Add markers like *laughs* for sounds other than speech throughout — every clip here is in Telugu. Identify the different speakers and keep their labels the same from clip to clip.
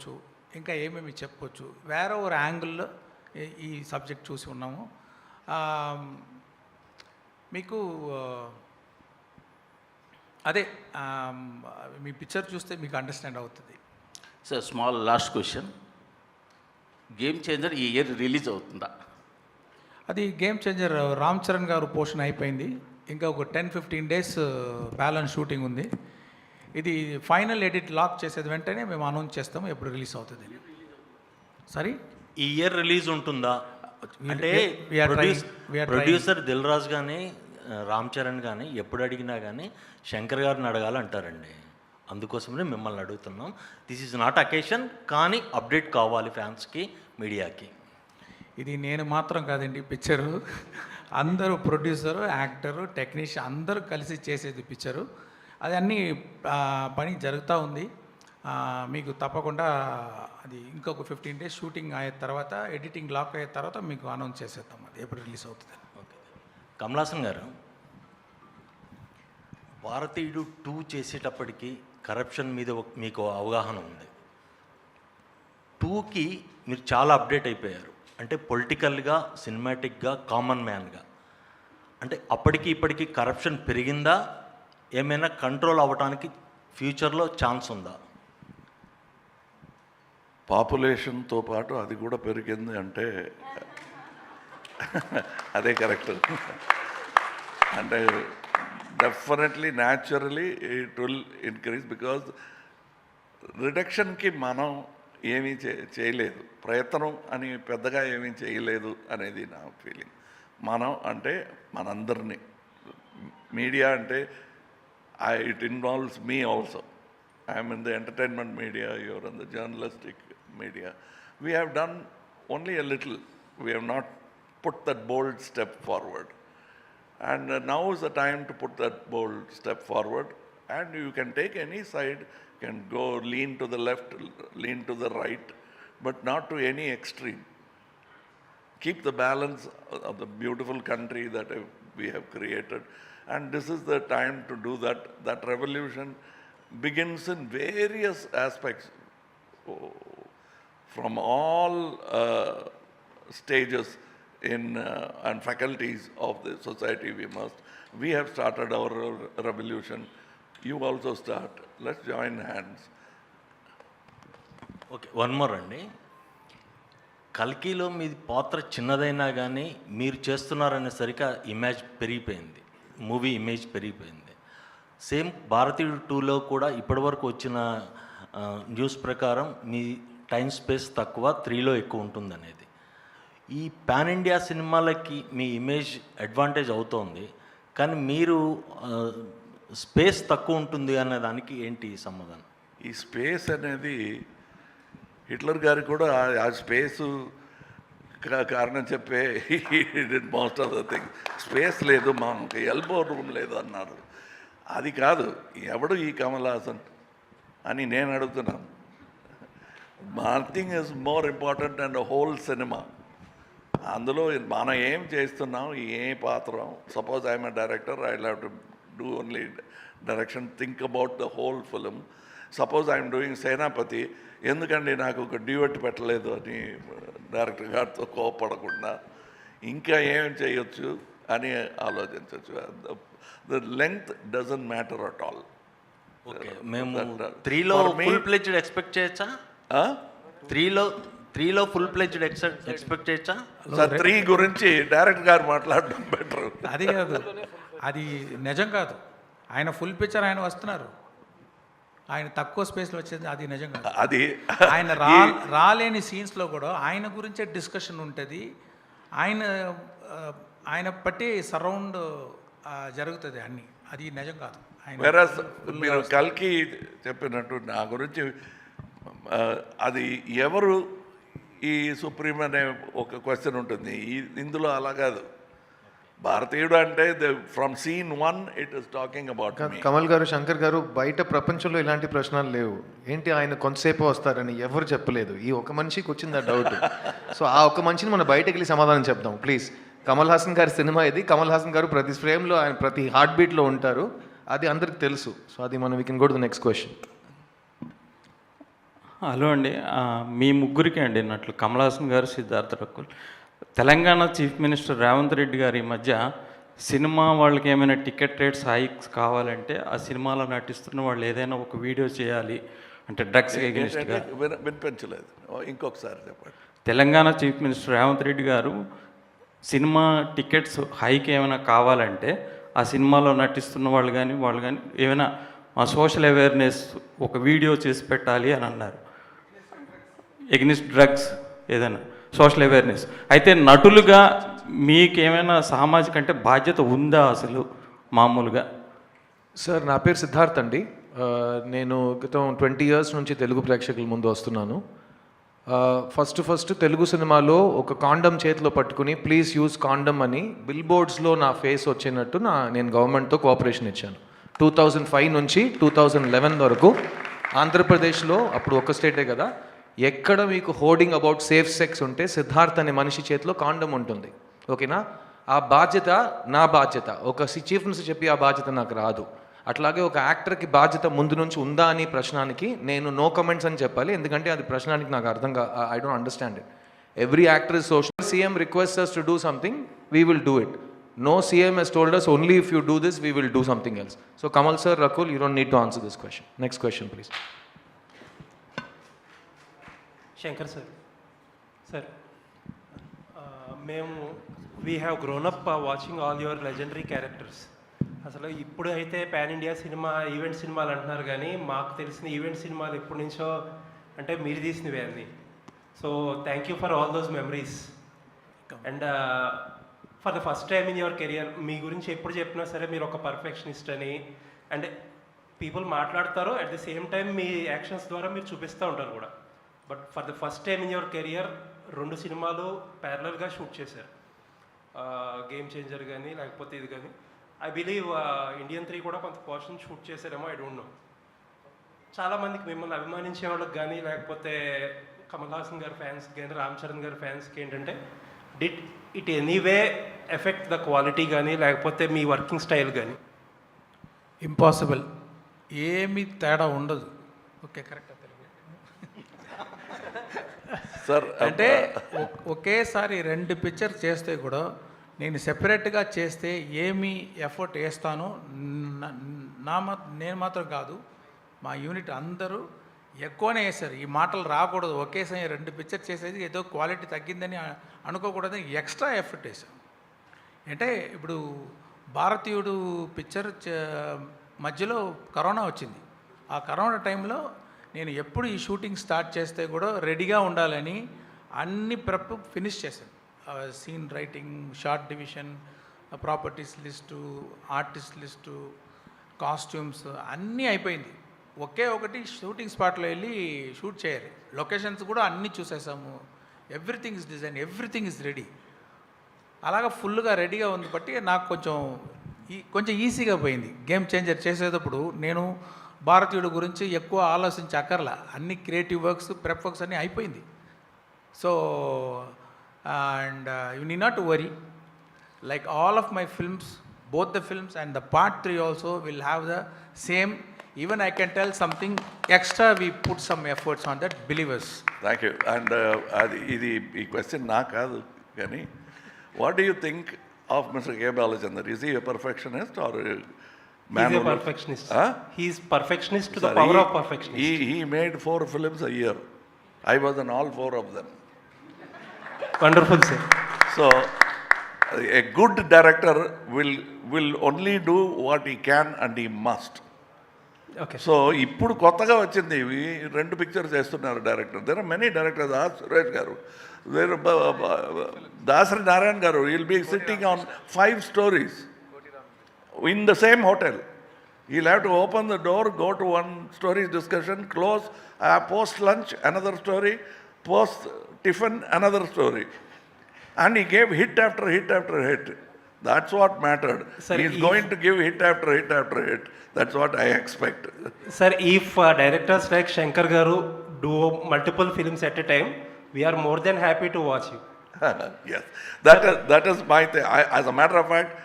Speaker 1: చూడొచ్చు ఇంకా ఏమేమి చెప్పొచ్చు వేరే ఒక యాంగిల్లో ఈ- సబ్జెక్ట్ చూసి ఉన్నాము. మీకు అదే మీ పిక్చర్ చూస్తే మీకు అండర్స్టాండ్ అవుతుంది.
Speaker 2: Sir small last question. Game changer ఈ ఇయర్ రిలీజ్ అవుతుందా?
Speaker 1: అది గేమ్ చేంజర్ రామ్ చరణ్ గారు పోషన్ అయిపోయింది. ఇంకా ఒక ten fifteen days balance shooting ఉంది. ఇది ఫైనల్ ఎడిట్ లాక్ చేసేది వెంటనే మేము అనౌన్స్ చేస్తాము ఎప్పుడు రిలీజ్ అవుతుంది సరే?
Speaker 3: ఈ ఇయర్ రిలీజ్ ఉంటుందా? అంటే. ప్రొడ్యూసర్ దిల్ రాజు కానీ రామ్ చరణ్ కానీ ఎప్పుడు అడిగినా కానీ శంకర్ గారిని అడగాలంటారండి. అందుకోసమే మిమ్మల్ని అడుగుతున్నాం. దిస్ ఈజ్ నాట్ అకేషన్ కానీ అప్డేట్ కావాలి ఫ్యాన్స్కి మీడియాకి.
Speaker 1: ఇది నేను మాత్రం కాదండి పిక్చరు. అందరూ ప్రొడ్యూసరు యాక్టరు టెక్నీషియన్ అందరూ కలిసి చేసేది పిక్చరు అది అన్నీ పని జరుగుతూ ఉంది. మీకు తప్పకుండా అది ఇంకొక ఫిఫ్టీన్ డేస్ షూటింగ్ అయిన తర్వాత ఎడిటింగ్ లాక్ అయిన తర్వాత మీకు అనౌన్స్ చేసేద్దాం. అది ఎప్పుడు రిలీజ్ అవుతుంది
Speaker 3: ఓకే. కమలాసన్ గారు భారతీయుడు టూ చేసేటప్పటికి కరప్షన్ మీద ఒక- మీకు అవగాహన ఉంది. టూకి మీరు చాలా అప్డేట్ అయిపోయారు. అంటే పొలిటికల్గా సినిమాటిక్గా కామన్ మ్యాన్గా. అంటే అప్పటికి ఇప్పటికి కరప్షన్ పెరిగిందా? ఏమైనా కంట్రోల్ అవ్వడానికి ఫ్యూచర్లో ఛాన్స్ ఉందా?
Speaker 4: పాపులేషన్తో పాటు అది కూడా పెరిగింది అంటే అదే కరెక్ట్ అంటే definitely naturally it will increase because రిడక్షన్కి మనం ఏమీ చే చేయలేదు. ప్రయత్నం అని పెద్దగా ఏమీ చేయలేదు అనేది నా ఫీలింగ్ మనం అంటే మనందరినీ. మీడియా అంటే I, it involves me also. I'm in the entertainment media, you're in the journalistic media. We have done only a little. We have not put that bold step forward. And uh, now is the time to put that bold step forward. And you can take any side, can go lean to the left, lean to the right, but not to any extreme. Keep the balance of the beautiful country that we have created. And this is the time to do that. That revolution begins in various aspects oh, from all uh, stages in uh, and faculties of the society we must we have started our re- revolution you also start let's join hands
Speaker 3: okay one more అండి కల్కీలో మీ పాత్ర చిన్నదైనా కానీ మీరు చేస్తున్నారనేసరికి ఆ ఇమేజ్ పెరిగిపోయింది మూవీ ఇమేజ్ పెరిగిపోయింది. సేమ్ భారతీయుడు టూలో కూడా ఇప్పటివరకు వచ్చిన న్యూస్ ప్రకారం మీ టైం స్పేస్ తక్కువ త్రీలో ఎక్కువ ఉంటుందనేది. ఈ పాన్ ఇండియా సినిమాలకి మీ ఇమేజ్ అడ్వాంటేజ్ అవుతోంది. కానీ మీరు స్పేస్ తక్కువ ఉంటుంది అనే దానికి ఏంటి సమాధానం?
Speaker 4: ఈ స్పేస్ అనేది హిట్లర్ గారు కూడా ఆ- ఆ స్పేసు కారణం చెప్పే most of the thing space లేదు మాకు ఎల్బో రూమ్ లేదు అన్నారు. అది కాదు ఎవడు ఈ కమల్ హాసన్ అని నేను అడుగుతున్నాను more thing is more important and whole cinema అందులో మనం ఏం చేస్తున్నాం ఏ పాత్ర suppose I'm a director I have to do only direction think about the whole film suppose I'm doing Senapathi ఎందుకండి నాకు ఒక డ్యూట్ పెట్టలేదు అని డైరెక్టర్ గారితో కోపడకుండా ఇంకా ఏం చేయొచ్చు అని ఆలోచించవచ్చు the length doesn't matter at all
Speaker 3: okay మేము త్రీలో ఫుల్ ప్లెజ్డ్ ఎక్స్పెక్ట్ చేయొచ్చా? త్రీలో త్రీలో ఫుల్ ప్లెజ్డ్ ఎక్స్పెక్ట్ చేయొచ్చా?
Speaker 4: సార్ త్రీ గురించి డైరెక్టర్ గారు మాట్లాడడం బెటర్
Speaker 1: అది కాదు అది నిజం కాదు. ఆయన ఫుల్ పిక్చర్ ఆయన వస్తున్నారు. ఆయన తక్కువ స్పేస్లో వచ్చేది అది నిజం కాదు.
Speaker 4: అది
Speaker 1: ఆయన రా రాలేని సీన్స్లో కూడా ఆయన గురించే డిస్కషన్ ఉంటుంది. ఆయన ఆయన బట్టి సరౌండ్ జరుగుతుంది అన్ని. అది నిజం కాదు.
Speaker 4: మీరు కల్కి చెప్పినట్టు నా గురించి అది ఎవరు ఈ సుప్రీం అనే ఒక క్వశ్చన్ ఉంటుంది. ఇందులో అలా కాదు. భారతీయుడు అంటే from scene one it is talking about
Speaker 5: Kamal గారు శంకర్ గారు బయట ప్రపంచంలో ఇలాంటి ప్రశ్నలు లేవు. ఏంటి ఆయన కొంతసేపు వస్తారని ఎవరు చెప్పలేదు. ఈ ఒక మనిషికి వచ్చింది ఆ డౌట్ సో ఆ ఒక మనిషిని మనం బయటకు వెళ్ళి సమాధానం చెప్దాం. ప్లీజ్ కమల్ హాసన్ గారి సినిమా ఇది. కమల్ హాసన్ గారు ప్రతి ఫ్రేమ్లో ఆయన ప్రతి హార్ట్ బీట్లో ఉంటారు. అది అందరికి తెలుసు. సో అది మనం we can go to the next question
Speaker 6: hello అండి. మీ ముగ్గురికి అండి నట్లు. కమల్ హాసన్ గారు సిద్ధార్థ రకుల్. తెలంగాణ చీఫ్ మినిస్టర్ రేవంత్ రెడ్డి గారు ఈ మధ్య సినిమా వాళ్ళకి ఏమైనా టికెట్ రేట్స్ హైక్స్ కావాలంటే ఆ సినిమాలో నటిస్తున్న వాళ్ళు ఏదైనా ఒక వీడియో చేయాలి అంటే డ్రగ్స్ ఎగనిస్ట్గా
Speaker 4: వినిపించలేదు. ఇంకొకసారి చెప్పండి.
Speaker 6: తెలంగాణ చీఫ్ మినిస్టర్ రేవంత్ రెడ్డి గారు సినిమా టికెట్స్ హైక్ ఏమైనా కావాలంటే ఆ సినిమాలో నటిస్తున్న వాళ్ళు కానీ వాళ్ళు కానీ ఏమైనా సోషల్ అవేర్నెస్ ఒక వీడియో చేసి పెట్టాలి అని అన్నారు. ఎగ్నిస్ట్ డ్రగ్స్ ఏదైనా. Social awareness. అయితే నటులుగా మీకేమైనా సామాజిక అంటే బాధ్యత ఉందా అసలు మామూలుగా?
Speaker 5: సార్ నా పేరు సిద్ధార్థ్ అండి. నేను క్రితం ట్వంటీ ఇయర్స్ నుంచి తెలుగు ప్రేక్షకుల ముందు వస్తున్నాను. ఫస్ట్ ఫస్ట్ తెలుగు సినిమాలో ఒక కాండమ్ చేతిలో పట్టుకుని ప్లీజ్ యూజ్ కాండమ్ అని బిల్ బోర్డ్స్లో నా ఫేస్ వచ్చినట్టు నా నేను గవర్నమెంట్తో కోఆపరేషన్ ఇచ్చాను. టూ థౌజండ్ ఫైవ్ నుంచి టూ థౌజండ్ లెవెన్ వరకు ఆంధ్రప్రదేశ్లో అప్పుడు ఒక స్టేటే కదా ఎక్కడ మీకు హోర్డింగ్ అబౌట్ సేఫ్ సెక్స్ ఉంటే సిద్ధార్థ్ అనే మనిషి చేతిలో కాండం ఉంటుంది. ఓకేనా? ఆ బాధ్యత నా బాధ్యత. ఒక చీఫ్ మినిస్టర్ చెప్పి ఆ బాధ్యత నాకు రాదు. అట్లాగే ఒక యాక్టర్కి బాధ్యత ముందు నుంచి ఉందా అని ప్రశ్నానికి నేను నో కమెంట్స్ అని చెప్పాలి. ఎందుకంటే అది ప్రశ్నానికి నాకు అర్థం కా I don't understand it. Every actor is social. CM request us to do something we will do it no CM has told us only if you do this we will do something else so Kamal sir Rakul you don't need to answer this question next question please
Speaker 7: Shankar sir. Sir మేము we have grown up watching all your legendary characters అసలు ఇప్పుడు అయితే పాన్ ఇండియా సినిమా ఈవెంట్ సినిమాలు అంటున్నారు కానీ మాకు తెలిసిన ఈవెంట్ సినిమాలు ఎప్పటి నుంచో అంటే మీరు తీసినవే అన్ని. So thank you for all those memories and for the first time in your career మీ గురించి ఎప్పుడు చెప్పినా సరే మీరు ఒక పర్ఫెక్షనిస్ట్ అని అండ్ పీపుల్ మాట్లాడతారు. అట్ ది సేమ్ టైం మీ యాక్షన్స్ ద్వారా మీరు చూపిస్తూ ఉంటారు కూడా. But for the first time in your career రెండు సినిమాలు ప్యారలల్గా షూట్ చేశారు. గేమ్ చేంజర్ కానీ లేకపోతే ఇది కానీ ఐ బిలీవ్ ఇండియన్ త్రీ కూడా కొంత పోర్షన్ షూట్ చేశారేమో ఐ డోంట్ నో. చాలా మందికి మిమ్మల్ని అభిమానించే వాళ్ళకి కానీ లేకపోతే కమల్ హాసన్ గారి ఫ్యాన్స్ కానీ రామ్ చరణ్ గారి ఫ్యాన్స్కి ఏంటంటే did it anyway effect the quality కానీ లేకపోతే మీ వర్కింగ్ స్టైల్ కానీ
Speaker 1: ఇంపాసిబుల్. ఏమీ తేడా ఉండదు. Okay correct.
Speaker 4: సార్
Speaker 1: అంటే ఒకేసారి రెండు పిక్చర్ చేస్తే కూడా నేను సెపరేట్గా చేస్తే ఏమి ఎఫర్ట్ వేస్తానో నా- నేను మాత్రం కాదు మా యూనిట్ అందరూ ఎక్కువనే వేశారు. ఈ మాటలు రాకూడదు. ఒకేసారి రెండు పిక్చర్ చేసేది ఏదో క్వాలిటీ తగ్గిందని అనుకోకూడదని ఎక్స్ట్రా ఎఫర్ట్ వేసాం అంటే ఇప్పుడు భారతీయుడు పిక్చర్ మధ్యలో కరోనా వచ్చింది. ఆ కరోనా టైంలో నేను ఎప్పుడు ఈ షూటింగ్ స్టార్ట్ చేస్తే కూడా రెడీగా ఉండాలని అన్ని ప్రెప్ ఫినిష్ చేశాను. Scene writing short division properties list artist list costumes అన్నీ అయిపోయింది. ఒకే ఒకటి షూటింగ్ స్పాట్లో వెళ్ళి షూట్ చేయాలి. లొకేషన్స్ కూడా అన్నీ చూసేసాము. Everything is design everything is ready. అలాగా ఫుల్గా రెడీగా ఉంది బట్టి నాకు కొంచెం ఈ కొంచెం ఈజీగా పోయింది. గేమ్ చేంజర్ చేసేటప్పుడు నేను భారతీయుడు గురించి ఎక్కువ ఆలోచించి అక్కర్లా. అన్ని క్రియేటివ్ వర్క్స్ ప్రెప్ వర్క్స్ అన్నీ అయిపోయింది. So and you need not worry like all of my films both the films and the part three also will have the same even I can tell something extra we put some efforts on that believers
Speaker 4: thank you and అది ఇది ఈ క్వశ్చన్ నా కాదు కానీ what do you think of Mr K Balachander is the perfectionist or
Speaker 7: is a perfectionist he's perfectionist to the power of perfectionist
Speaker 4: He, he made four films a year. I was in all four of them.
Speaker 7: Wonderful sir
Speaker 4: So, a good director will, will only do what he can and he must.
Speaker 7: Okay
Speaker 4: so ఇప్పుడు కొత్తగా వచ్చింది ఇవి. రెండు పిక్చర్స్ చేస్తున్నారు director there are many directors ఆ సురేష్ గారు. దేర్ దాసరి నారాయణ గారు. Will be sitting on five stories in the same hotel. He'll have to open the door, go to one story discussion, close, uh, post lunch, another story, post tiffin, another story. And he gave hit after hit after hit. That's what mattered.
Speaker 7: Sir,
Speaker 4: He's
Speaker 7: if,
Speaker 4: going to give hit after hit after hit. That's what I expect.
Speaker 7: Sir, if uh, directors like Shankar Garu do multiple films at a time, we are more than happy to watch you. *laughs*
Speaker 4: yes, that is, that is my thing. I, as a matter of fact,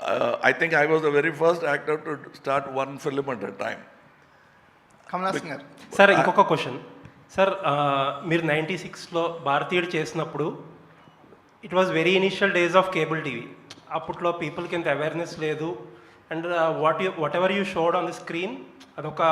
Speaker 4: uh, I think I was the very first actor to start one film at a time.
Speaker 8: Kamal Haasan గారు
Speaker 7: సార్ ఇంకొక క్వశ్చన్ సార్ మీరు నైంటీ సిక్స్లో భారతీయుడు చేసినప్పుడు it was very initial days of cable TV అప్పట్లో పీపుల్కి ఇంత అవేర్నెస్ లేదు. And what you whatever you showed on the screen అదొక